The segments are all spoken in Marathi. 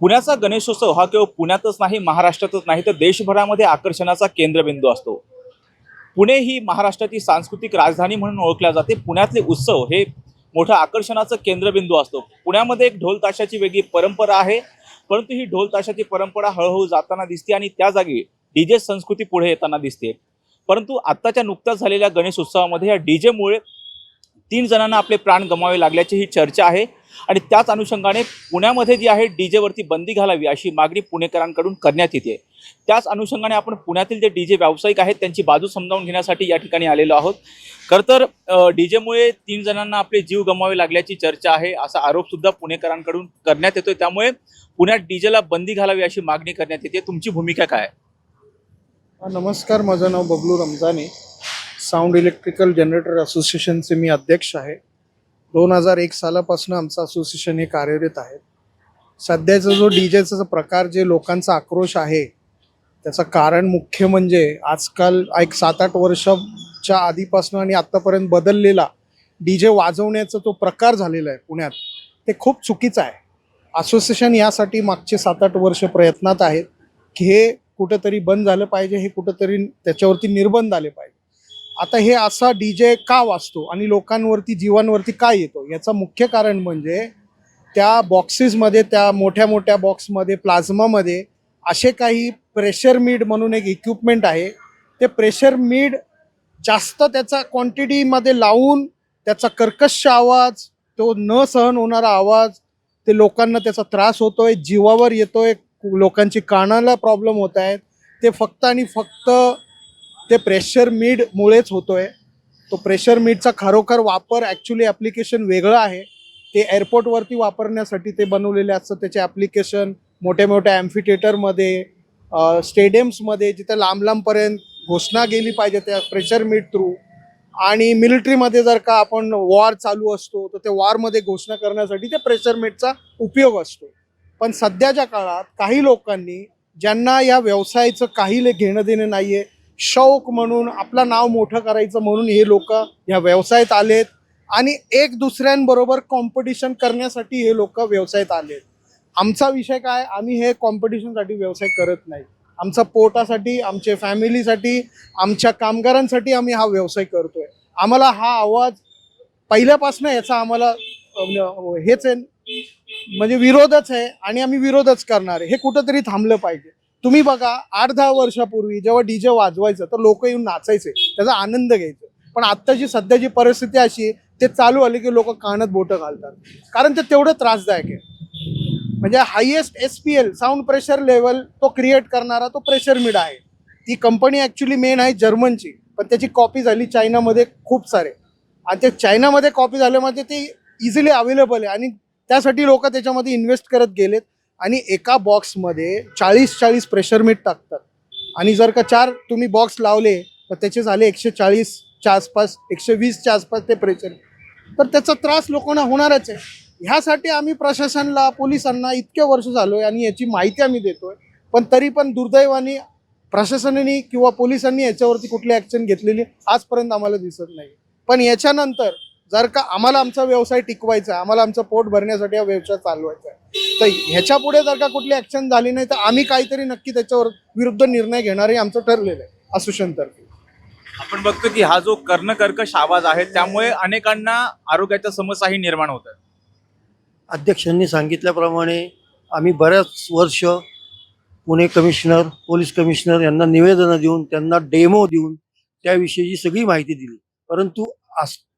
पुण्याचा गणेशोत्सव हा केवळ पुण्यातच नाही महाराष्ट्रातच नाही तर देशभरामध्ये आकर्षणाचा केंद्रबिंदू असतो. पुणे ही महाराष्ट्राची सांस्कृतिक राजधानी म्हणून ओळखल्या जाते. पुण्यातले उत्सव हे मोठं आकर्षणाचं केंद्रबिंदू असतो. पुण्यामध्ये एक ढोल ताशाची वेगळी परंपरा आहे परंतु ही ढोल ताशाची परंपरा हळूहळू जाताना दिसते आणि त्या जागी डीजे संस्कृती पुढे येताना दिसते. परंतु आत्ताच्या नुकत्याच झालेल्या गणेश उत्सवामध्ये या डीजेमुळे तीन जणांना आपले प्राण गमावे लागल्याची ही चर्चा आहे. आणि त्याच अनुषंगाने पुण्यामध्ये जी आहे डी जेवरती बंदी घालावी अशी मागणी पुणेकरांकडून करण्यात येते. त्याच अनुषंगाने आपण पुण्यातील जे डी जे व्यावसायिक आहेत त्यांची बाजू समजावून घेण्यासाठी या ठिकाणी आलेलो आहोत. खरं तर डीजेमुळे तीन जणांना आपले जीव गमावे लागल्याची चर्चा आहे असा आरोपसुद्धा पुणेकरांकडून करण्यात येतोय. त्यामुळे पुण्यात डी जेला बंदी घालावी अशी मागणी करण्यात येते. तुमची भूमिका काय? आहे? नमस्कार. माझं नाव Bablu Ramjani. Sound electrical generator असोसिएशनचे मी अध्यक्ष आहे. दोन हजार एक सालापासून आमचं असोसिएशन हे कार्यरत आहे. सध्याचा जो डी जेचा प्रकार जे लोकांचा आक्रोश आहे त्याचं कारण मुख्य म्हणजे आजकाल एक सात आठ वर्षाच्या आधीपासून आणि आत्तापर्यंत बदललेला डी जे वाजवण्याचा तो प्रकार झालेला आहे पुण्यात ते खूप चुकीचं आहे. असोसिएशन यासाठी मागचे सात आठ वर्ष प्रयत्नात आहेत की हे कुठंतरी बंद झालं पाहिजे हे कुठंतरी त्याच्यावरती निर्बंध आले पाहिजे. आता हे असा डी जे का वाचतो आणि लोकांवरती जीवांवरती का येतो? याचं मुख्य कारण म्हणजे त्या बॉक्सेसमध्ये त्या मोठ्या मोठ्या बॉक्समध्ये प्लाझ्मामध्ये असे काही प्रेशर मीड म्हणून एक इक्विपमेंट आहे. ते प्रेशर मीड जास्त त्याचा क्वांटिटीमध्ये लावून त्याचा कर्कश आवाज तो न सहन होणारा आवाज ते लोकांना त्याचा त्रास होतोय जीवावर येतोय लोकांची कानाला प्रॉब्लेम होत आहेत. ते फक्त आणि फक्त ते प्रेशर मीडमुळेच होतोय. तो प्रेशर मीडचा खरोखर वापर ॲक्च्युली ॲप्लिकेशन वेगळं आहे. ते एअरपोर्टवरती वापरण्यासाठी ते बनवलेले असतं त्याचे ॲप्लिकेशन मोठ्या मोठ्या ॲम्फिथिएटरमध्ये स्टेडियम्समध्ये जिथे लांब लांबपर्यंत घोषणा गेली पाहिजे त्या प्रेशर मीड थ्रू आणि मिलिटरीमध्ये जर का आपण वॉर चालू असतो तर ते वॉरमध्ये घोषणा करण्यासाठी ते प्रेशर मीटचा उपयोग असतो. पण सध्याच्या काळात काही लोकांनी ज्यांना या व्यवसायाचं काही घेणं देणं नाही आहे शौक म्हणून आपलं नाव मोठं करायचं म्हणून हे लोक या व्यवसायात आलेत. आणि एक दुसऱ्यांबरोबर कॉम्पिटिशन करण्यासाठी हे लोक व्यवसायात आलेत. आमचा विषय काय? आम्ही हे कॉम्पिटिशनसाठी व्यवसाय करत नाही. आमचा पोटासाठी आमच्या फॅमिलीसाठी आमच्या कामगारांसाठी आम्ही हा व्यवसाय करतोय. आम्हाला हा आवाज पहिल्यापासून याचा आम्हाला हेच आहे. म्हणजे विरोधच आहे आणि आम्ही विरोधच करणार आहे. हे कुठंतरी थांबलं पाहिजे. तुम्ही बघा आठ दहा वर्षापूर्वी जेव्हा डीजे वाजवायचं तर लोक येऊन नाचायचे त्याचा आनंद घ्यायचे. पण आत्ताची सध्याची परिस्थिती अशी ते चालू आले की लोक कानात बोटं घालतात. कारण ते तेवढं त्रासदायक आहे. म्हणजे highest S P L sound pressure level तो क्रिएट करणारा तो प्रेशर मिड आहे. ती कंपनी ॲक्च्युली मेन आहे जर्मनची पण त्याची कॉपी झाली चायनामध्ये खूप सारे. आणि ते चायनामध्ये कॉपी झाल्यामध्ये ते इझिली अवेलेबल आहे. आणि त्यासाठी लोक त्याच्यामध्ये इन्व्हेस्ट करत गेलेत. आणि एका बॉक्समध्ये चाळीस चाळीस प्रेशर मीट टाकतात. आणि जर का चार तुम्ही बॉक्स लावले तर त्याचे झाले एकशे चाळीसच्या आसपास एकशे वीसच्या आसपास ते प्रेशर तर त्याचा त्रास लोकांना होणारच आहे. ह्यासाठी आम्ही प्रशासनला पोलिसांना इतके वर्ष झालो आहे आणि याची माहिती आम्ही देतो आहे पण तरी पण दुर्दैवाने प्रशासनाने किंवा पोलिसांनी याच्यावरती कुठली ॲक्शन घेतलेली आजपर्यंत आम्हाला दिसत नाही. पण याच्यानंतर जर का आम्हाला आमचा व्यवसाय टिकवायचा आहे आम्हाला आमचं पोट भरण्यासाठी हा व्यवसाय चालवायचा आहे तर ह्याच्या पुढे जर का कुठली ॲक्शन झाली नाही तर आम्ही काहीतरी नक्की त्याच्यावर विरुद्ध निर्णय घेणार हे आमचं ठरलेलं आहे असोसिएशनतर्फे आपण बघतो की हा जो कर्णकर्कश आवाज आहे त्यामुळे अनेकांना आरोग्याच्या समस्याही निर्माण होत आहेत. अध्यक्षांनी सांगितल्याप्रमाणे आम्ही बऱ्याच वर्ष पुणे कमिशनर पोलीस कमिशनर यांना निवेदनं देऊन त्यांना डेमो देऊन त्याविषयीची सगळी माहिती दिली. परंतु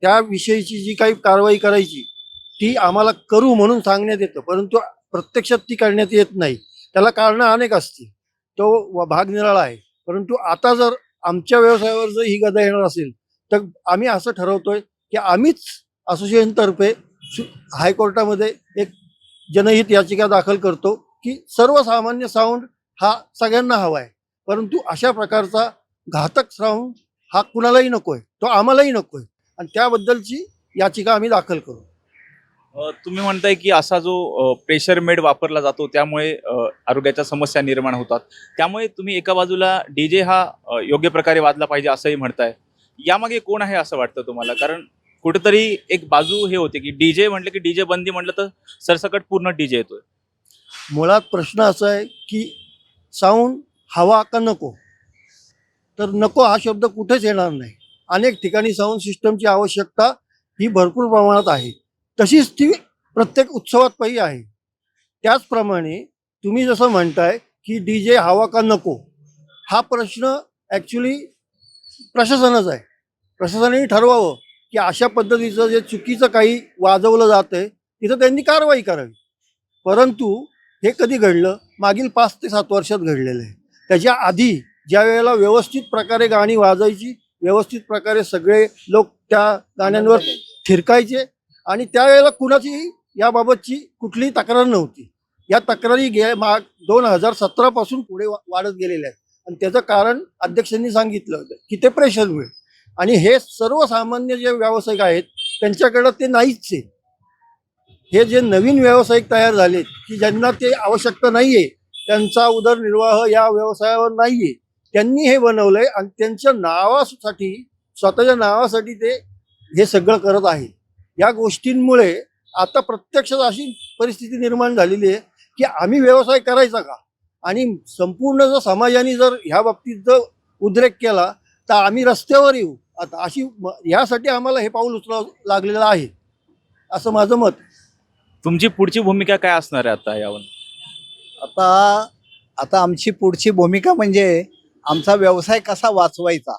त्याविषयीची जी काही कारवाई करायची ती आम्हाला करू म्हणून सांगण्यात येतं परंतु प्रत्यक्षात ती करण्यात येत नाही. त्याला कारणं अनेक असतील. तो भाग निराळा आहे. परंतु आता जर आमच्या व्यवसायावर जर ही गदा येणार असेल तर आम्ही असं ठरवतोय की आम्हीच असोसिएशनतर्फे सु- हायकोर्टामध्ये एक जनहित याचिका दाखल करतो की सर्वसामान्य साऊंड हा सगळ्यांना हवा आहे. परंतु अशा प्रकारचा घातक साऊंड हा कुणालाही नकोय. तो आम्हालाही नकोय. आणि त्याबद्दलची याचिका आम्ही दाखल करू. तुम्ही म्हणताय की असा जो प्रेशर मेड वापरला जातो त्यामुळे आरोग्याच्या समस्या निर्माण होतात. त्यामुळे तुम्ही एका बाजूला डीजे हा योग्य प्रकारे वाजला पाहिजे असंही म्हणताय. यामागे कोण आहे असं वाटतं तुम्हाला? कारण कुठेतरी एक बाजू हे होते की डीजे म्हटलं की डीजे बंदी म्हटलं तर सरसकट पूर्ण डीजे येतोय. मुळात प्रश्न असा आहे की साऊंड हवा का नको? तर नको हा शब्द कुठेच येणार नाही. अनेक ठिकाणी साऊंड सिस्टमची आवश्यकता ही भरपूर प्रमाणात आहे. तशीच ती प्रत्येक उत्सवात पाहिजे आहे. त्याचप्रमाणे तुम्ही जसं म्हणताय की डी जे हवा का नको? हा प्रश्न ॲक्च्युली प्रशासनाचा आहे. प्रशासनाने ठरवावं की अशा पद्धतीचं जे चुकीचं काही वाजवलं जातं आहे तिथं त्यांनी कारवाई करावी. परंतु हे कधी घडलं? मागील पाच ते सात वर्षात घडलेलं आहे. त्याच्या आधी ज्या वेळेला व्यवस्थित प्रकारे गाणी वाजायची व्यवस्थित प्रकारे सगळे लोक त्या गाण्यांवर थिरकायचे आणि त्यावेळेला कुणाची याबाबतची कुठलीही तक्रार नव्हती. या तक्रारी गे माग दोन हजार सतरापासून पुढे वा- वाढत गेलेल्या आहेत. आणि त्याचं कारण अध्यक्षांनी सांगितलं होतं की ते प्रेशरमुळे आणि हे सर्वसामान्य जे व्यावसायिक आहेत त्यांच्याकडं ते नाहीच आहे हे जे नवीन व्यावसायिक तयार झालेत की ज्यांना ते आवश्यकता नाही आहे त्यांचा उदरनिर्वाह या व्यवसायावर नाही आहे त्यांनी हे बनवलंय आणि त्यांच्या नावासाठी स्वतःच्या नावासाठी ते हे सगळं करत आहे. या गोष्टींमुळे आता प्रत्यक्षात अशी परिस्थिती निर्माण झालेली आहे की आम्ही व्यवसाय करायचा का? आणि संपूर्ण जर समाजाने जर ह्या बाबतीत जर उद्रेक केला तर आम्ही रस्त्यावर येऊ. आता अशी म- यासाठी आम्हाला हे पाऊल उचलावं लागलेलं आहे. असं माझं मत. तुमची पुढची भूमिका काय असणार आहे आता यावर? आता आता आमची पुढची भूमिका म्हणजे आमचा व्यवसाय कसा वाचवायचा?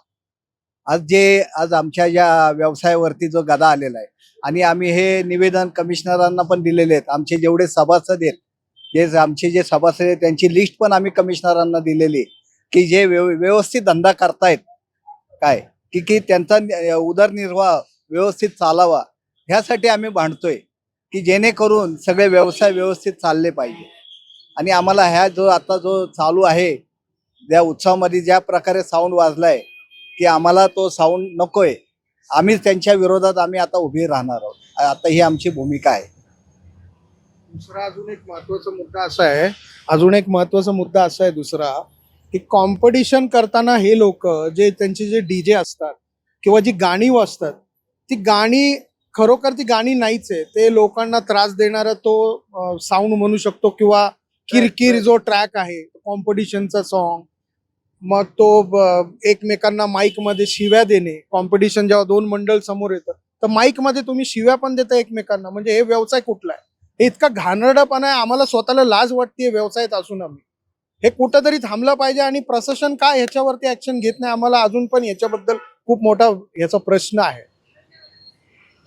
आज जे आज आमच्या ज्या व्यवसायावरती जो गदा आलेला आहे आणि आम्ही हे निवेदन कमिशनरांना पण दिलेले आहेत. आमचे जेवढे सभासद आहेत जे आमचे जे सभासद आहेत त्यांची लिस्ट पण आम्ही कमिशनरांना दिलेली आहे. की जे व्यव व्यवस्थित धंदा करतायत काय? की की त्यांचा उदरनिर्वाह व्यवस्थित चालावा ह्यासाठी आम्ही भांडतोय. की जेणेकरून सगळे व्यवसाय व्यवस्थित चालले पाहिजे. आणि आम्हाला ह्या जो आता जो चालू आहे ज्या उत्सवामध्ये ज्या प्रकारे साऊंड वाजलाय की आम्हाला तो साऊंड नकोय. आम्ही त्यांच्या विरोधात आम्ही आता उभी राहणार आहोत. आता ही आमची भूमिका आहे. दुसरा अजून एक महत्त्वाचा मुद्दा असा आहे अजून एक महत्त्वाचा मुद्दा असा आहे दुसरा की कॉम्पिटिशन करताना हे लोक जे त्यांचे जे डीजे असतात किंवा जी गाणी वाजतात ती गाणी खरोखर ती गाणी नाहीच आहे. ते लोकांना त्रास देणारा तो साऊंड म्हणू शकतो किंवा किरकिर जो ट्रॅक आहे कॉम्पिटिशनचा सॉन्ग मग तो एकमेकांना माईकमध्ये शिव्या देणे. कॉम्पिटिशन जेव्हा दोन मंडळ समोर येतं तर माईकमध्ये तुम्ही शिव्या पण देता एकमेकांना. म्हणजे हे व्यवसाय कुठला आहे? हे इतका घाणेरडापणा आहे आम्हाला स्वतःला लाज वाटते व्यवसायात असून आम्ही. हे कुठंतरी थांबलं पाहिजे आणि प्रशासन काय ह्याच्यावरती ऍक्शन घेत नाही आम्हाला अजून पण याच्याबद्दल खूप मोठा याचा प्रश्न आहे.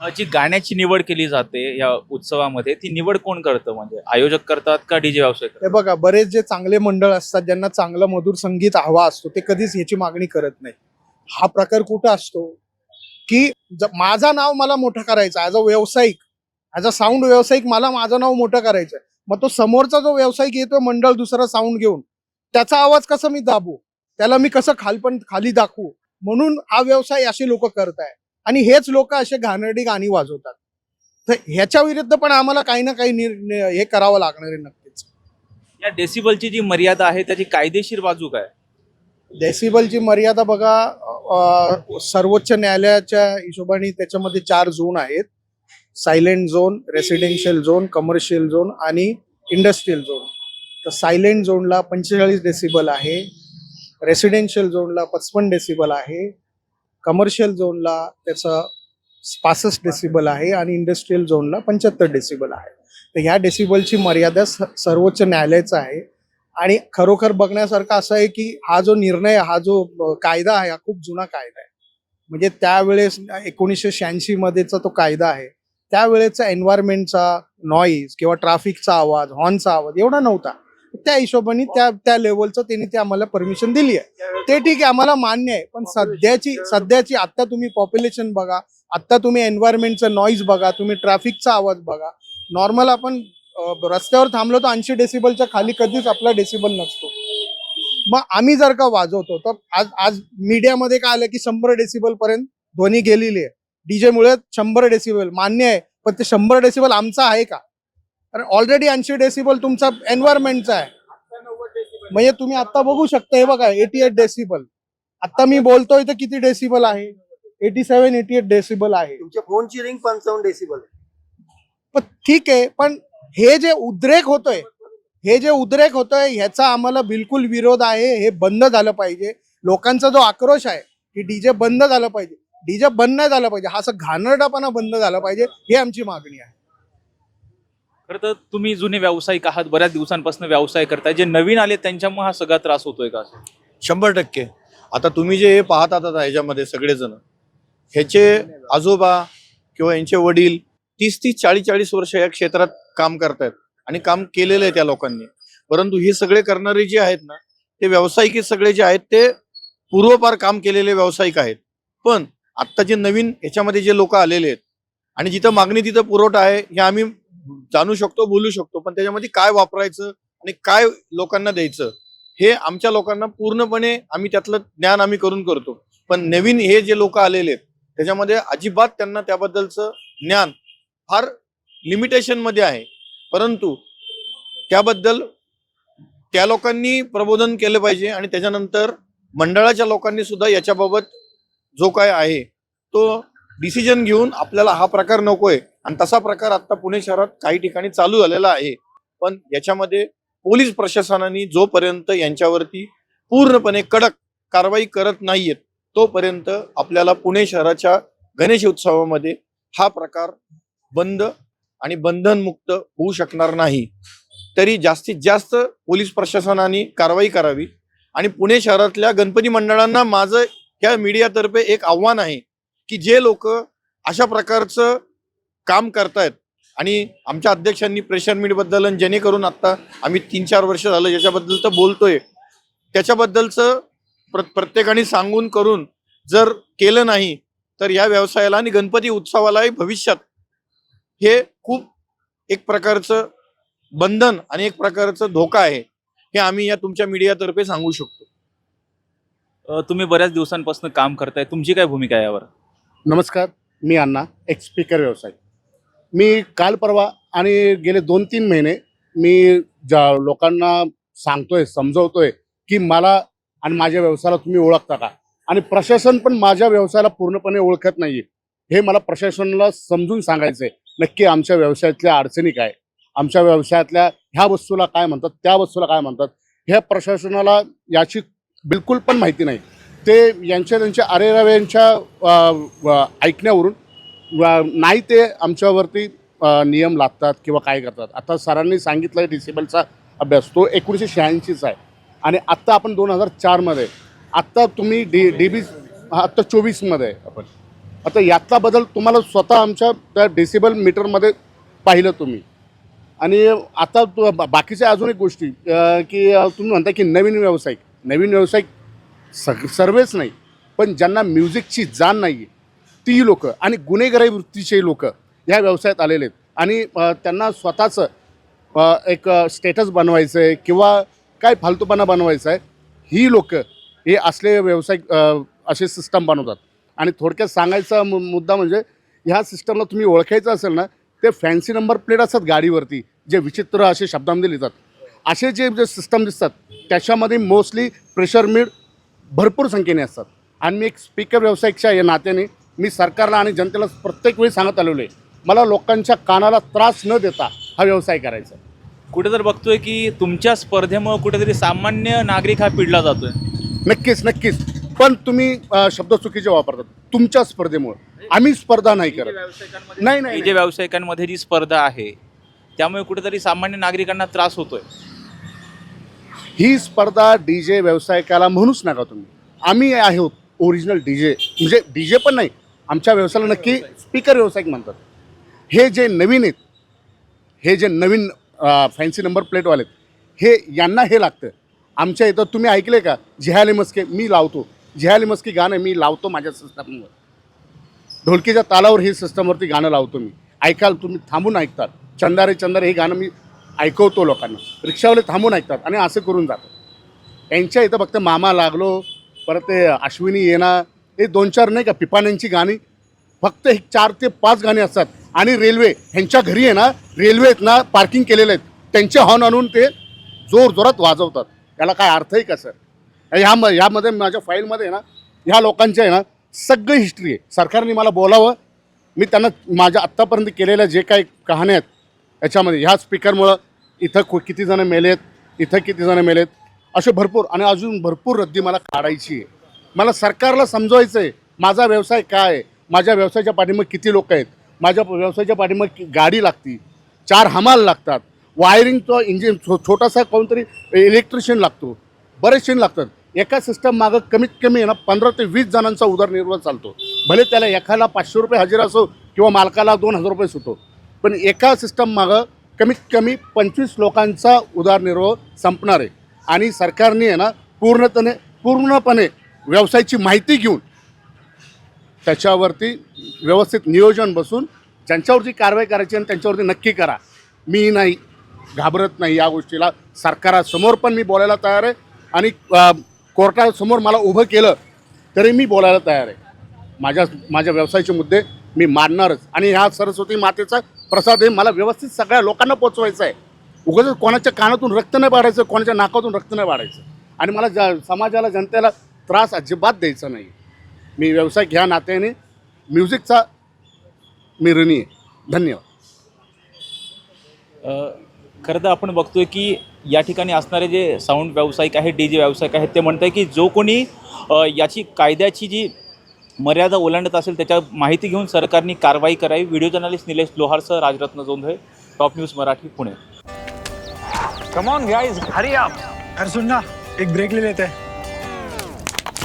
जी गाण्याची निवड केली जाते या उत्सवामध्ये ती निवड कोण करतं? म्हणजे आयोजक करतात का डीजे व्यावसायिक हे बघा बरेच जे चांगले मंडळ असतात ज्यांना चांगलं मधुर संगीत हवा असतो ते कधीच ह्याची मागणी करत नाही. हा प्रकार कुठं असतो? की माझा माझं नाव मला मोठं करायचं ॲज अ व्यावसायिक. ॲज अ साऊंड व्यावसायिक मला माझं नाव मोठं करायचं आहे. मग तो समोरचा जो व्यावसायिक येतो मंडळ दुसरा साऊंड घेऊन त्याचा आवाज कसा मी दाबू? त्याला मी कसं खालपण खाली दाखवू? म्हणून हा व्यवसाय असे लोक करत आहे आणि हेच लोक असे घाणेरडी गाणी वाजवतात. तर ह्याच्या विरुद्ध पण आम्हाला काही ना काही हे करावं लागणार आहे नक्कीच. या डेसिबलची जी मर्यादा आहे त्याची कायदेशीर बाजू काय? डेसिबलची मर्यादा बघा सर्वोच्च न्यायालयाच्या हिशोबाने त्याच्यामध्ये चार झोन आहेत. Silent zone residential zone commercial zone आणि इंडस्ट्रीयल झोन तर सायलेंट झोनला पंचेचाळीस डेसिबल आहे. रेसिडेन्शियल झोनला पचपन डेसिबल आहे. कमर्शियल झोनला त्याचं पासष्ट डेसिबल आहे आणि इंडस्ट्रीयल झोनला पंच्याहत्तर डेसिबल आहे. तर ह्या डेसिबलची मर्यादा सर्वोच्च न्यायालयाचा आहे. आणि खरोखर बघण्यासारखं असं आहे की हा जो निर्णय हा जो कायदा आहे हा खूप जुना कायदा आहे. म्हणजे त्यावेळेस एकोणीसशे शहाऐंशी मध्येचा तो कायदा आहे. त्यावेळेचा एन्व्हायरमेंटचा नॉईज किंवा ट्राफिकचा आवाज हॉर्नचा आवाज एवढा नव्हता. त्या हिशोबाने त्या त्या लेवलचं त्यांनी ते आम्हाला परमिशन दिली आहे. ते ठीक आहे आम्हाला मान्य आहे पण सध्याची सध्याची आत्ता तुम्ही पॉप्युलेशन बघा आत्ता तुम्ही एन्व्हायरमेंटचा नॉईज बघा तुम्ही ट्रॅफिकचा आवाज बघा. नॉर्मल आपण रस्त्यावर थांबलो तर ऐंशी डेसिबलच्या खाली कधीच आपला डेसिबल नसतो. मग आम्ही जर का वाजवतो तर आज आज मीडियामध्ये काय आलं की शंभर डेसिबल पर्यंत ध्वनी गेलेली आहे. डीजे मुळे शंभर डेसिबल मान्य आहे पण ते शंभर डेसिबल आमचा आहे का? कारण ऑलरेडी ऐंशी डेसिबल तुमचा एन्व्हायरमेंटचा आहे. म्हणजे तुम्ही आता बघू शकता हे बघा एटी एट डेसिबल आता मी बोलतोय तर किती डेसिबल आहे? Eighty seven eighty eight decibel आहे. तुमच्या फोनची रिंग पंचावन्न डेसिबल पण ठीक आहे पण हे जे उद्रेक होतोय हे जे उद्रेक होतोय ह्याचा आम्हाला बिलकुल विरोध आहे हे बंद झालं पाहिजे. लोकांचा जो आक्रोश आहे की डीजे बंद झालं पाहिजे. डीजे बंद नाही झालं पाहिजे हा असं घाणेरडापणा बंद झाला पाहिजे ही आमची मागणी आहे. खरं तर तुम्ही जुने व्यावसायिक आहात बऱ्याच दिवसांपासून व्यवसाय करताय. जे नवीन आले त्यांच्यामुळे हा सगळा त्रास होतोय का? शंभर टक्के. आता तुम्ही जे हे पाहत आहात ह्याच्यामध्ये सगळेजण ह्याचे आजोबा किंवा यांचे वडील तीस तीस चाळीस चाळीस वर्ष या क्षेत्रात काम करतायत आणि काम केलेलं आहे त्या लोकांनी. परंतु हे सगळे करणारे जे आहेत ना ते व्यावसायिक सगळे जे आहेत ते पूर्वपार काम केलेले व्यावसायिक आहेत. पण आत्ता जे नवीन ह्याच्यामध्ये जे लोक आलेले आहेत आणि जिथं मागणी तिथं पुरवठा आहे हे आम्ही जाणू शकतो बोलू शकतो पण त्याच्यामध्ये काय वापरायचं आणि काय लोकांना द्यायचं हे आमच्या लोकांना पूर्णपणे आम्ही त्यातलं ज्ञान आम्ही करून करतो. पण नवीन हे जे लोक आलेले आहेत त्याच्यामध्ये अजिबात त्यांना त्याबद्दलचं ज्ञान फार लिमिटेशनमध्ये आहे. परंतु त्याबद्दल त्या लोकांनी प्रबोधन केलं पाहिजे आणि त्याच्यानंतर मंडळाच्या लोकांनी सुद्धा याच्याबाबत जो काय आहे तो डिसिजन घेऊन आपल्याला हा प्रकार नकोय. आणि तसा प्रकार आता पुणे शहरात काही ठिकाणी चालू झालेला आहे. पण याच्यामध्ये पोलीस प्रशासनाने जोपर्यंत यांच्यावरती पूर्णपणे कडक कारवाई करत नाहीयेत तोपर्यंत आपल्याला पुणे शहराच्या गणेश उत्सवामध्ये हा प्रकार बंद आणि बंधनमुक्त होऊ शकणार नाही. तरी जास्तीत जास्त पोलीस प्रशासनाने कारवाई करावी आणि पुणे शहरातल्या गणपती मंडळांना माझं या मीडियातर्फे एक आव्हान आहे की जे लोक अशा प्रकारचं काम करतायत. आणि आमच्या अध्यक्षांनी प्रेशर मीटबद्दल आणि जेणेकरून आता आम्ही तीन चार वर्ष झालं याच्याबद्दल तर बोलतोय. त्याच्याबद्दलचं प्र प्रत्येकाने सांगून करून जर केलं नाही तर या व्यवसायाला आणि गणपती उत्सवालाही भविष्यात हे खूप एक प्रकारचं बंधन आणि एक प्रकारचं धोका आहे. हे आम्ही या तुमच्या मीडियातर्फे सांगू शकतो. तुम्ही बऱ्याच दिवसांपासून काम करताय. तुमची काय भूमिका आहे यावर? नमस्कार मी अण्णा एक स्पीकर व्यवसाय. मी काल परवा आणि गेले दोन तीन महिने मी ज्या लोकांना सांगतोय समजवतोय की मला आणि माझ्या व्यवसायाला तुम्ही ओळखता का? आणि प्रशासन पण माझ्या व्यवसायाला पूर्णपणे ओळखत नाही हे मला प्रशासनाला समजून सांगायचंय. नक्की आमच्या व्यवसायातल्या अडचणी काय? आमच्या व्यवसायातल्या ह्या वस्तूला काय म्हणतात? त्या वस्तूला काय म्हणतात? ह्या प्रशासनाला याची बिलकुल पण माहिती नाही. ते यांच्या त्यांच्या अरेराव्यांच्या ऐकण्यावरून नाही ते आमच्यावरती नियम लागतात किंवा काय करतात. आता सरांनी सांगितलं डिसेबलचा अभ्यास. तो एकोणीसशे शहाऐंशीचा आहे. आणि आत्ता आपण दोन हजार चारमध्ये आत्ता तुम्ही डी डी बी आत्ता चोवीसमध्ये आहे आपण. आता यातला बदल तुम्हाला स्वतः आमच्या त्या डेसिबल मीटरमध्ये पाहिलं तुम्ही. आणि आता तु- बाकीच्या अजून एक गोष्टी की तुम्ही म्हणता की नवीन व्यावसायिक. नवीन व्यावसायिक सग सर्वच नाही. पण ज्यांना म्युझिकची जाण नाही आहे ती लोक आणि गुन्हेगारी वृत्तीचे लोक ह्या व्यवसायात आलेले आहेत. आणि त्यांना स्वतःचं एक स्टेटस बनवायचं आहे किंवा काय फालतूपणा बनवायचा आहे ही लोक हे असले व्यावसायिक असे सिस्टम बनवतात. आणि थोडक्यात सांगायचा मु- मुद्दा म्हणजे ह्या सिस्टमला तुम्ही ओळखायचं असेल ना ते फॅन्सी नंबर प्लेट असतात गाडीवरती जे विचित्र असे शब्दांमध्ये लिहितात. असे जे जे सिस्टम दिसतात त्याच्यामध्ये मोस्टली प्रेशर मीड भरपूर संख्येने असतात. आणि मी एक स्पीकर व्यावसायिकच्या या नात्याने मी सरकारला आणि जनतेला प्रत्येक वेळी सांगत आलेलो आहे मला लोकांच्या कानाला त्रास न देता हा व्यवसाय करायचा. कुठे तर बघतोय की तुमच्या स्पर्धेमुळे कुठेतरी सामान्य नागरिक हा पिडला जातोय. नक्कीच नक्कीच. पण तुम्ही अ, शब्द चुकीचे वापरतात. तुमच्या स्पर्धेमुळे. आम्ही स्पर्धा नाही करत. नाही नाही ही जे व्यावसायिकांमध्ये जी स्पर्धा आहे त्यामुळे कुठेतरी सामान्य नागरिकांना त्रास होतोय. ही स्पर्धा डी जे व्यावसायिकाला म्हणूच नका तुम्ही. आम्ही आहोत ओरिजिनल डी जे. म्हणजे डी जे पण नाही आमच्या व्यवसायाला नक्की स्पीकर व्यावसायिक म्हणतात. हे जे नवीन आहेत हे जे नवीन फॅन्सी नंबर प्लेटवाले आहेत हे यांना हे लागतं. आमच्या इथं तुम्ही ऐकले का? जिहाली मस्के मी लावतो. जिहाली मस्की गाणं मी लावतो माझ्या सिस्टमवर ढोलकीच्या तालावर ही सिस्टमवरती गाणं लावतो मी. ऐकाल तुम्ही थांबून ऐकतात. चंदारे चंदारे हे गाणं मी ऐकवतो लोकांना. रिक्षावाले थांबून ऐकतात आणि असं करून जातात. यांच्या इथं फक्त मामा लागलो परत ते अश्विनी येणं हे दोन चार नाही का पिपाण्यांची गाणी फक्त हे चार ते पाच गाणी असतात. आणि रेल्वे ह्यांच्या घरी आहे ना रेल्वेत ना पार्किंग केलेले आहेत. त्यांचे हॉर्न आणून ते जोर जोरात वाजवतात. याला काय अर्थ आहे का सर ह्या ह्यामध्ये माझ्या फाईलमध्ये आहे ना ह्या लोकांच्या आहे ना सगळी हिस्ट्री आहे. सरकारने मला बोलावं. मी त्यांना माझ्या आत्तापर्यंत केलेल्या जे काही कहाण्या आहेत याच्यामध्ये ह्या स्पीकरमुळं इथं कु किती जण मेलेत इथं किती जण मेलेत असे भरपूर आणि अजून भरपूर रद्दी मला काढायची आहे. मला सरकारला समजवायचं आहे माझा व्यवसाय काय? आहे माझ्या व्यवसायाच्या पाठीमागे किती लोक आहेत? माझ्या व्यवसायाच्या पाठीमागे गाडी लागती चार हमाल लागतात वायरिंगचं इंजिन छो छोटासा कोणतरी इलेक्ट्रिशियन लागतो बरेचसे लागतात. एका सिस्टम मागं कमीत कमी आहे ना पंधरा ते वीस जणांचा उदरनिर्वाह चालतो. भले त्याला एकाला पाचशे रुपये हजेरा असो किंवा मालकाला दोन हजार रुपये सुटो पण एका सिस्टम मागं कमीत कमी पंचवीस लोकांचा उदरनिर्वाह संपणार आहे. आणि सरकारने आहे ना पूर्णपणे पूर्णपणे व्यवसायाची माहिती घेऊन त्याच्यावरती व्यवस्थित नियोजन बसून ज्यांच्यावरती कारवाई करायची आणि त्यांच्यावरती नक्की करा. मी नाही घाबरत नाही या गोष्टीला. सरकारासमोर पण मी बोलायला तयार आहे आणि कोर्टासमोर मला उभं केलं तरी मी बोलायला तयार आहे. माझ्या माझ्या व्यवसायाचे मुद्दे मी मानणारच आणि ह्या सरस्वती मातेचा प्रसाद हे मला व्यवस्थित सगळ्या लोकांना पोचवायचा आहे. उगाच कोणाच्या कानातून रक्त नाही पाडायचं कोणाच्या नाकातून रक्त नाही पाडायचं. आणि मला ज समाजाला जनतेला त्रास अजिबात द्यायचा नाही. मी व्यवसाय ह्या नात्याने. म्युझिकचा मी ऋणी आहे. धन्यवाद. अ, खरं तर आपण बघतोय की या ठिकाणी असणारे जे साऊंड व्यावसायिक आहेत डी जे व्यावसायिक आहेत ते म्हणत आहे की जो कोणी याची कायद्याची जी मर्यादा ओलांडत असेल त्याच्या माहिती घेऊन सरकारने कारवाई करावी. Video journalist Nilesh लोहारसह Rajratna Jondhale. Top news Marathi Pune. Come on guys hurry up अरे सुन ना एक ब्रेक ले लेते हैं.